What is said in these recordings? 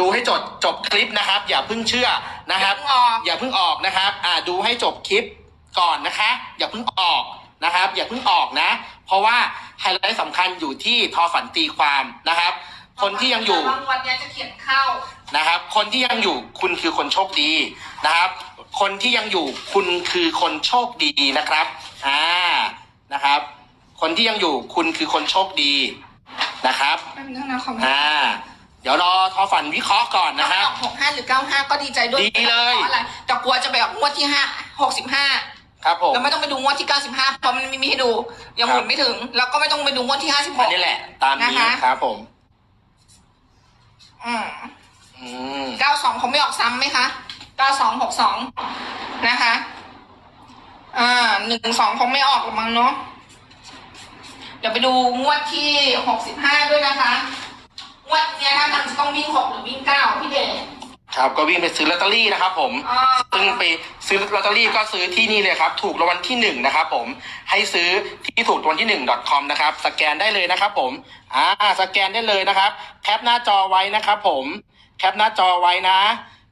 ดูให้จบจบคลิปนะครับ อย่าเพิ่งเชื่อนะครับเพิ่งออก อย่าเพิ่งออกนะครับ อ่าดูให้จบคลิปก่อนนะคะ อย่าเพิ่งออกนะครับ อย่าเพิ่งออกนะ เพราะว่าไฮไลท์สำคัญอยู่ที่ทอฝันตีความนะครับ คนที่ยังอยู่บางวันเนี้ยจะเขียนเข้า นะครับ คนที่ยังอยู่คุณคือคนโชคดีนะครับ คนที่ยังอยู่คุณคือคนโชคดีนะครับอ่านะครับ คนที่ยังอยู่คุณคือคนโชคดีนะครับ แป๊บนึงนะขออ่า เดี๋ยวรอทอฝันวิเคราะห์ก่อนนะครับหกห้าหรือเก้าห้าก็ดีใจด้วยดีเลย พราะอะไรแต่กลัวจะไปออกงวดที่ห้าหกสิบห้าครับผม แล้วไม่ต้องไปดูงวดที่เก้าสิบห้าเพราะมันไม่มีให้ดู ยังหมุนไม่ถึง แล้วก็ไม่ต้องไปดูงวดที่ห้าสิบหอันก นี้แหละ ตามนี้นะคะ ครับผม อืมอืม เก้าสองเขาไม่ออกซ้ำไหมคะเก้าสองหกสองนะคะ อ่าหนึ่งสองคงไม่ออกหรอกมั้งเนาะเดี๋ยวไปดูงวดที่หกสิบห้าด้วยนะคะ ต้องวิ่งหกหรือวิ่งเก้าพี่เดช ครับก็วิ่งไปซื้อลอตเตอรี่นะครับผม อ่า ซึ่งไปซื้อลอตเตอรี่ก็ซื้อที่นี่เลยครับ ถูกรางวัลที่หนึ่งนะครับผม ให้ซื้อที่ถูกรางวัลที่หนึ่ง .com นะครับ สแกนได้เลยนะครับผม อ่า สแกนได้เลยนะครับ แคปหน้าจอไว้นะครับผม แคปหน้าจอไว้นะ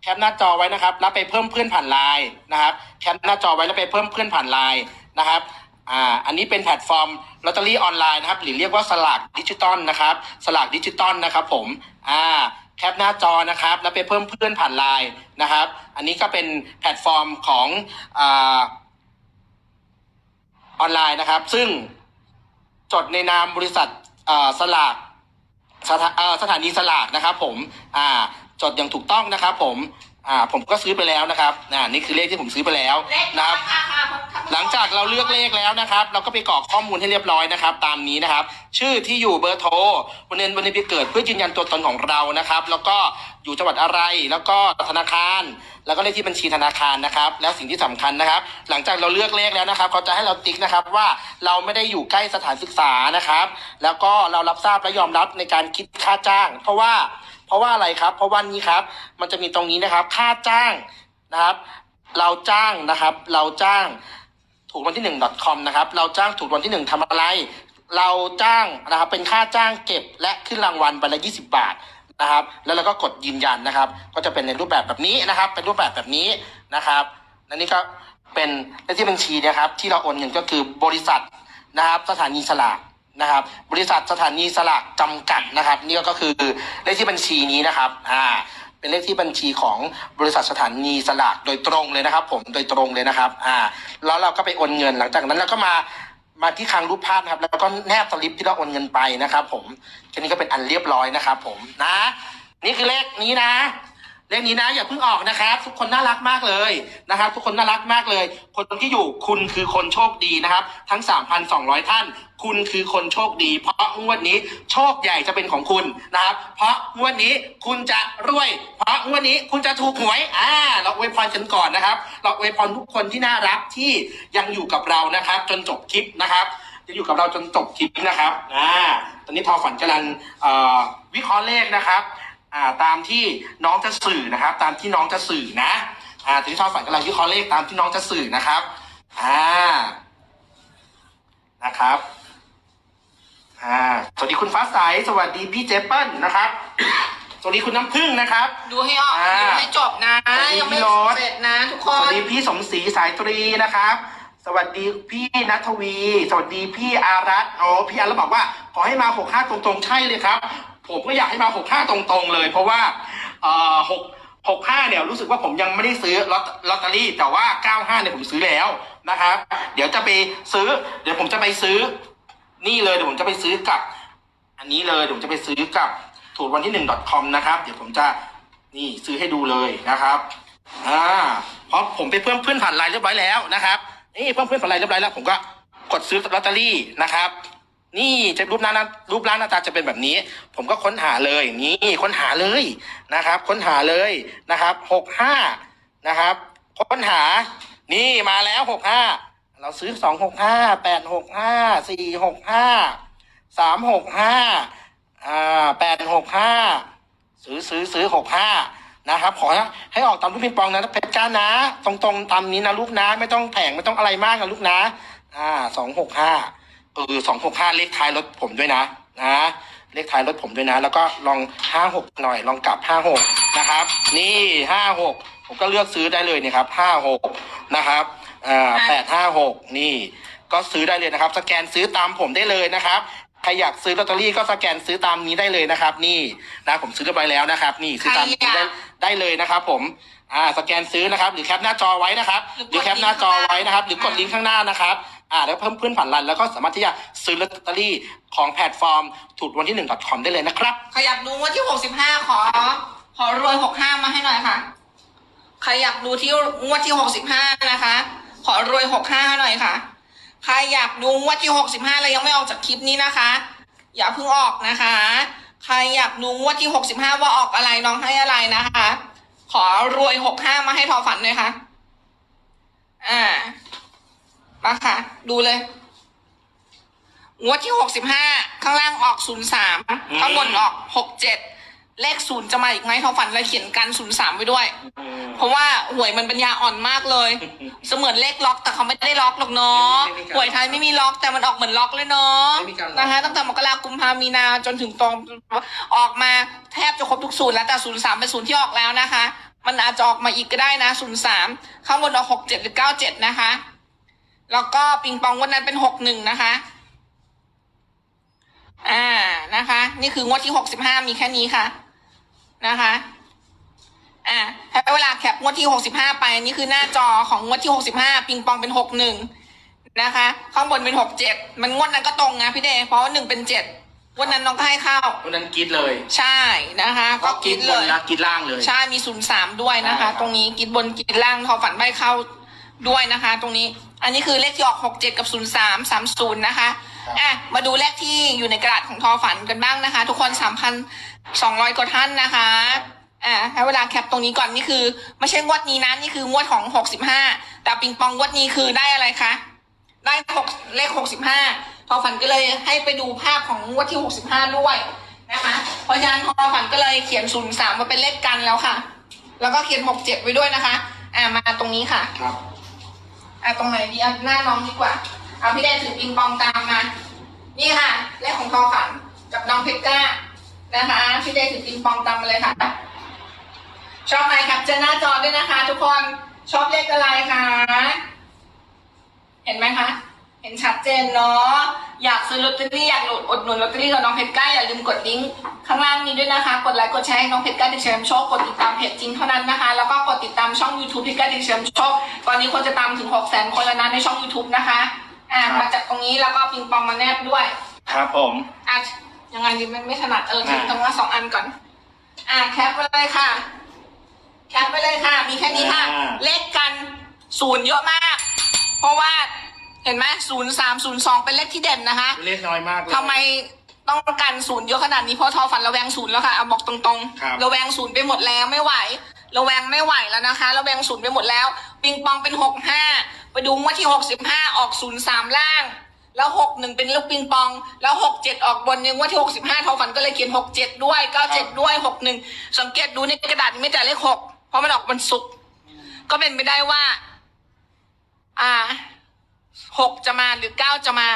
แคปหน้าจอไว้นะครับ แล้วไปเพิ่มเพื่อนผ่านไลน์นะครับ แคปหน้าจอไว้แล้วไปเพิ่มเพื่อนผ่านไลน์นะครับ อ่าอันนี้เป็นแพลตฟอร์มลอตเตอรี่ออนไลน์นะครับหรือเรียกว่าสลากดิจิตอลนะครับสลากดิจิตอลนะครับผมอ่าแคปหน้าจอนะครับ แล้วไปเพิ่มเพื่อนผ่านไลน์นะครับ อันนี้ก็เป็นแพลตฟอร์มของอ่าออนไลน์นะครับ ซึ่งจดในนามบริษัทอ่าสลากสถาสถานีสลากนะครับ ผมอ่าจดอย่างถูกต้องนะครับ ผมอ่าผมก็ซื้อไปแล้วนะครับอ่านี่คือเลขที่ผมซื้อไปแล้วนะครับ หลังจากเราเลือกเลขแล้วนะครับ เราก็ไปกรอกข้อมูลให้เรียบร้อยนะครับ ตามนี้นะครับ ชื่อที่อยู่เบอร์โทรวันเดือนวันเดือนปีเกิดเพื่อยืนยันตัวตนของเรานะครับ แล้วก็อยู่จังหวัดอะไรแล้วก็ธนาคาร แล้วก็เลขที่บัญชีธนาคารนะครับ แล้วสิ่งที่สำคัญนะครับ หลังจากเราเลือกเลขแล้วนะครับเขาจะให้เราติ๊กนะครับว่าเราไม่ได้อยู่ใกล้สถานศึกษานะครับ แล้วก็เรารับทราบและยอมรับในการคิดค่าจ้าง เพราะว่าเพราะว่าอะไรครับ เพราะวันนี้ครับ มันจะมีตรงนี้นะครับ ค่าจ้างนะครับ เราจ้างนะครับ เราจ้าง ถูกวันที่หนึ่ง .com นะครับ เราจ้างถูกวันที่หนึ่งทำอะไร เราจ้างนะครับเป็นค่าจ้างเก็บและขึ้นรางวัลใบละยี่สิบาทนะครับ แล้วเราก็กดยืนยันนะครับ ก็จะเป็นในรูปแบบแบบนี้นะครับ เป็นรูปแบบแบบนี้นะครับและนี่ก็เป็นเลขที่บัญชีนะครับ ที่เราโอนเงินก็คือบริษัทนะครับสถานีสลากนะครับ บริษัทสถานีสลากจำกัดนะครับ นี่ก็คือเลขที่บัญชีนี้นะครับอ่า เป็นเลขที่บัญชีของบริษัทสถานีสลากโดยตรงเลยนะครับ ผมโดยตรงเลยนะครับอ่าแล้วเราก็ไปโอนเงินหลังจากนั้นเราก็มามาที่คลังรูปภาพนะครับ แล้วก็แนบสลิปที่เราโอนเงินไปนะครับ ผมแค่นี้ก็เป็นอันเรียบร้อยนะครับ ผมนะ นี่คือเลขนี้นะ เลขนี้นะอย่าเพิ่งออกนะครับ ทุกคนน่ารักมากเลยนะครับ ทุกคนน่ารักมากเลย คนที่อยู่คุณคือคนโชคดีนะครับ ทั้ง 3,200 ท่าน คุณคือคนโชคดี เพราะงวดนี้โชคใหญ่จะเป็นของคุณนะครับ เพราะงวดนี้คุณจะรวย เพราะงวดนี้คุณจะถูกหวยอ่าเราอวยพรกันก่อนนะครับ เราอวยพรทุกคนที่น่ารักที่ยังอยู่กับเรานะครับ จนจบคลิปนะครับจะอยู่กับเราจนจบคลิปนะครับอ่าตอนนี้ทอฝันกำลังวิเคราะห์เลขนะครับ อ่าตามที่น้องจะสื่อนะครับ ตามที่น้องจะสื่อนะอ่าทีนี้ทอฝันกำลังวิเคราะห์เลขตามที่น้องจะสื่อนะครับอ่านะครับอ่าสวัสดีคุณฟ้าใสสวัสดีพี่เจเปิลนะครับ สวัสดีคุณน้ำพึ่งนะครับ ดูให้ออกอ่าดูให้จบนะสวัสดียังไม่พี่โรส เสร็จนะทุกคสวันสดีพี่สมศรีสายตรีนะครับ สวัสดีพี่นัทวี สวัสดีพี่อารัตน์โอ้พี่อารัตน์บอกว่า ขอให้มาหกห้าตรงๆใช่เลยครับ ผมก็อยากให้มาหกห้าตรงๆเลย เพราะว่าเอ่อหกหกห้าเนี่ยรู้สึกว่าผมยังไม่ได้ซื้อลอตลอตเตอรี่ แต่ว่าเก้าห้าเนี่ยผมซื้อแล้วนะครับ เดี๋ยวจะไปซื้อ เดี๋ยวผมจะไปซื้อ นี่เลยเดี๋ยวผมจะไปซื้อกับ อันนี้เลยเดี๋ยวผมจะไปซื้อกับถูกวันที่หนึ่ง .com นะครับ เดี๋ยวผมจะนี่ซื้อให้ดูเลยนะครับอ่าเพราะผมไปเพิ่มเพื่อนผ่านไลน์เรียบร้อยแล้วนะครับนี่เพิ่มเพื่อนผ่านไลน์เรียบร้อยแล้วผมก็กดซื้อลอตเตอรี่นะครับ นี่จะรูปหน้าหน้ารูปร่างหน้าตาจะเป็นแบบนี้ ผมก็ค้นหาเลยนี่ค้นหาเลยนะครับ ค้นหาเลยนะครับหกห้านะครับ ค้นหานี่มาแล้วหกห้าเราซื้อสองหกห้าแปดหกห้าสี่หกห้าสามหกห้าอ่าแปดหกห้าซื้อซื้อซื้อหกห้านะครับ ขอให้ออกตามลูกปิงปองนะเพชรจ้านะ ตรงๆตามนี้นะลูกนะ ไม่ต้องแผงไม่ต้องอะไรมากนะลูกนะ อ่าสองหกห้า เออสองหกห้าเลขท้ายรถผมด้วยนะนะเลขท้ายรถผมด้วยนะ แล้วก็ลองห้าหกหน่อย ลองกลับห้าหกนะครับ นี่ห้าหกผมก็เลือกซื้อได้เลยนี่ครับห้าหกนะครับอ่าแปดห้าหกนี่ ก็ซื้อได้เลยนะครับ สแกนซื้อตามผมได้เลยนะครับใครอยากซื้อลอตเตอรี่ก็สแกนซื้อตามนี้ได้เลยนะครับ นี่นะผมซื้อเรียบร้อยแล้วนะครับ นี่ซื้อตามนี้ได้ได้เลยนะครับ ผมอ่าสแกนซื้อนะครับ หรือแคปหน้าจอไว้นะครับ หรือแคปหน้าจอไว้นะครับ หรือกดลิงก์ข้างหน้านะครับ อ่าแล้วเพิ่มเพื่อนผ่านรันแล้วก็สามารถที่จะซื้อลอตเตอรี่ของแพลตฟอร์มถูกวันที่หนึ่ง .com ได้เลยนะครับ ใครอยากดูงวดที่หกสิบห้าขอ ขอรวยหกห้ามาให้หน่อยค่ะ ใครอยากดูที่งวดที่หกสิบห้านะคะ ขอรวยหกห้าหน่อยค่ะ ใครอยากดูงวดที่หกสิบห้าแล้วยังไม่ออกจากคลิปนี้นะคะ อย่าเพิ่งออกนะคะ ใครอยากดูงวดที่หกสิบห้าว่าออกอะไรน้องให้อะไรนะคะ ขอรวยหกห้ามาให้ทอฝันเลยค่ะ อ่า มาค่ะ ดูเลย งวดที่หกสิบห้าข้างล่างออกศูนย์สามข้างบนออกหกเจ็ดเลขศูนย์จะมาอีกไหมทอฝันเลยเขียนกันศูนย์สามไว้ด้วย เพราะว่าหวยมันปัญญาอ่อนมากเลย เสมือนเลขล็อกแต่เขาไม่ได้ล็อกหรอกเนาะไม่มีการล็อกหวยไทยไม่มีล็อกแต่มันออกเหมือนล็อกเลยเนาะไม่มีการล็อกนะคะตั้งแต่มกราคมกุมภามีนาจนถึงตรงออกมาแทบจะครบทุกศูนย์แล้วแต่ศูนย์สามเป็นศูนย์ที่ออกแล้วนะคะ มันอาจจะออกมาอีกก็ได้นะศูนย์สามข้างบนออกหกเจ็ดหรือเก้าเจ็ดนะคะ แล้วก็ปิงปองวันนั้นเป็นหกหนึ่งนะคะ อ่านะคะ นี่คืองวดที่หกสิบห้ามีแค่นี้ค่ะ นะคะ อ่าให้เวลาแคปงวดที่หกสิบห้าไป นี่คือหน้าจอของงวดที่หกสิบห้าปิงปองเป็นหกหนึ่งนะคะ ข้างบนเป็นหกเจ็ดมันงวดนั้นก็ตรงนะพี่เดย์เพราะว่าหนึ่งเป็นเจ็ดวันนั้นน้องก็ให้เข้า วันนั้นกรีดเลย ใช่นะคะ ก็คิดบเลนยนะกรีดล่างเลย ใช่มีศูนย์สามด้วยนะคะใช่ครับตรงนี้กินบนกินล่างทอฝันใบเข้า ด้วยนะคะ ตรงนี้ อันนี้คือเลขที่ออกหกเจ็ดกับศูนย์สามสามศูนย์นะคะ อะ มาดูเลขที่อยู่ในกระดาษของทอฝันกันบ้างนะคะ ทุกคนสามพันสองร้อยกว่าท่านนะคะ อะให้เวลาแคปตรงนี้ก่อนนี่คือ ไม่ใช่งวดนี้นะ นี่คืองวดของหกสิบห้าแต่ปิงปองงวดนี้คือได้อะไรคะ ได้หกเลขหกสิบห้าทอฝันก็เลยให้ไปดูภาพของงวดที่หกสิบห้าด้วยนะคะเพราะฉะนั้นทอฝันก็เลยเขียนศูนย์สามมาเป็นเลขกันแล้วค่ะ แล้วก็เขียนหกเจ็ดไว้ด้วยนะคะ อ่ามาตรงนี้ค่ะ ครับ อ่าตรงไหนดีอะหน้าน้องดีกว่า เอาพี่แดนถือปิงปองตามมา นี่ค่ะเลขของทอฝันกับน้องเพชรก้านะคะพี่แดนถือปิงปองตามมาเลยค่ะ ชอบไหมครับเจอหน้าจอด้วยนะคะ ทุกคนชอบเลขอะไรคะเห็นไหมคะเห็นชัดเจนเนาะอยากซื้อลอตเตอรี่อยากอุดหนุนลอตเตอรี่กับน้องเพชรก้าอย่าลืมกดลิงก์ข้างล่างนี้ด้วยนะคะ กดไลค์กดแชร์ให้น้องเพชรก้าดิเชมโชคกดติดตามเพจจริงเท่านั้นนะคะ แล้วก็กดติดามช่อง YouTube เพชรก้าดิเชมโชคตอนนี้คนจะตามถึง6 0 0 0 0 0 คนแล้วนะในช่อง YouTube นะคะ อะครับ มาจากตรงนี้แล้วก็ปิงปองมาแนบด้วย ครับผม อะยังไงดีไม่ไม่ถนัดเอออ่าถือตรงละสองอันก่อน อะแคปไปเลยค่ะ แคปไปเลยค่ะ มีแค่นี้ค่ะ เลขกันศูนย์เยอะมาก เพราะว่าเห็นไหมศูนย์สามศูนย์สองเป็นเลขที่เด่นนะคะ เลขน้อยมากเลย ทำไมต้องกันศูนย์เยอะขนาดนี้เพราะทอฝันระแวงศูนย์แล้วค่ะเอาบอกตรงครับ ๆระแวงศูนย์ไปหมดแล้วไม่ไหว ระแวงไม่ไหวแล้วนะคะระแวงศูนย์ไปหมดแล้ว ปิงปองเป็นหกห้าไปดูงว่าที่หกสิบห้าออกศูนย์สามล่าง แล้วหกหนึ่งเป็นลูกปิงปอง แล้วหกเจ็ดออกบนยังว่าที่หกสิบห้าทอฝันก็เลยเขียนหกเจ็ดด้วยเก้าเจ็ดด้วยหกหนึ่งสังเกตดูในกระดาษไม่แต่เลขหกเพราะมันออกวันศุกร์ก็เป็นไปได้ว่า อ่าหกจะมาหรือเก้าจะมา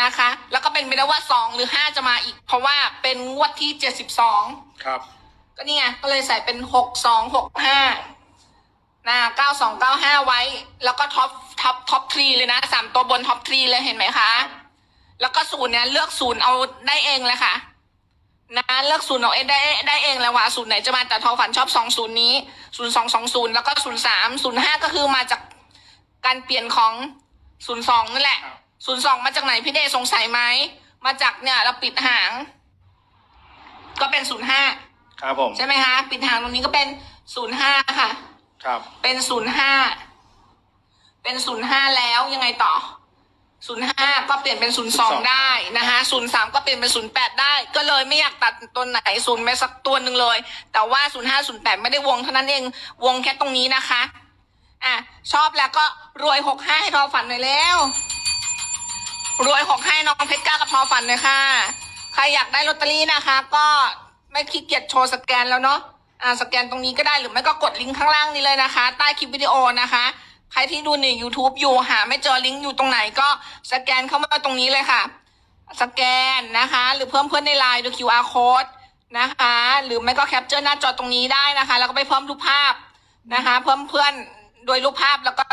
นะคะ แล้วก็เป็นไปได้ว่าสองหรือห้าจะมาอีก เพราะว่าเป็นงวดที่เจ็ดสิบสองครับ ก็นี่ไงก็เลยใส่เป็นหกสองหกห้านะเก้าสองเก้าห้าไว้ แล้วก็ท็อปท็อปท็อปทรีเลยนะสามตัวบนท็อปทรีเลยเห็นไหมคะ แล้วก็ศูนย์เนี่ยเลือกศูนย์เอาได้เองเลยค่ะนะเลือกศูนย์เอาเองได้ได้เองแล้วว่าศูนย์ไหนจะมาแต่ทอฝันชอบสองศูนย์นี้ศูนย์สองสองศูนย์แล้วก็ศูนย์สามศูนย์ห้าก็คือมาจากการเปลี่ยนของศูนย์สองนั่นแหละศูนย์สองมาจากไหนพี่เดชสงสัยไหมมาจากเนี่ยเราปิดหาง ก็เป็นศูนย์ห้า ครับผมใช่ไหมคะปิดหางตรงนี้ก็เป็นศูนย์ห้าค่ะ ครับ เป็นศูนย์ห้าเป็นศูนย์ห้าแล้วยังไงต่อศูนย์ห้าก็เปลี่ยนเป็นศูนย์สองได้นะคะศูนย์สามก็เปลี่ยนเป็นศูนย์แปดได้ ก็เลยไม่อยากตัดตัวไหนศูนย์แม้สักตัวหนึ่งเลย แต่ว่าศูนย์ห้าศูนย์แปดไม่ได้วงเท่านั้นเองวงแค่ตรงนี้นะคะอะชอบแล้วก็รวยหกห้าให้ทอฝันหน่อยแล้วรวยหกให้น้องเพชรก้ากับทอฝันเลยค่ะ ใครอยากได้ลอตเตอรี่นะคะ ก็ ไม่ขี้เกียจโชว์สแกนแล้วเนาะอ่าสแกนตรงนี้ก็ได้หรือไม่ก็กดลิงก์ข้างล่างนี้เลยนะคะ ใต้คลิปวิดีโอนะคะ ใครที่ดูใน YouTube อยู่หาไม่เจอลิงก์อยู่ตรงไหนก็สแกนเข้ามาตรงนี้เลยค่ะ สแกนนะคะ หรือเพิ่มเพื่อนในไลน์ด้วย QR code นะคะ หรือไม่ก็แคปเจอร์หน้าจอตรงนี้ได้นะคะ แล้วก็ไปเพิ่มรูปภาพนะคะ เพิ่มเพื่อนโดยรูปภาพแล้วก็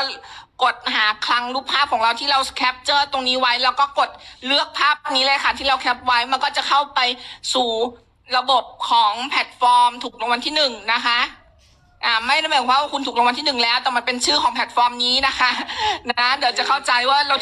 กดหาคลังรูปภาพของเราที่เราแคปเจอร์ตรงนี้ไว้ แล้วก็กดเลือกภาพนี้เลยค่ะ ที่เราแคปไว้มันก็จะเข้าไปสู่ ระบบของแพลตฟอร์มถูกรางวัลที่หนึ่งนะคะอ่าไม่ได้หมายความว่าคุณถูกรางวัลที่หนึ่งแล้ว แต่มันเป็นชื่อของแพลตฟอร์มนี้นะคะ นะ เดี๋ยวจะเข้าใจว่าเราถูก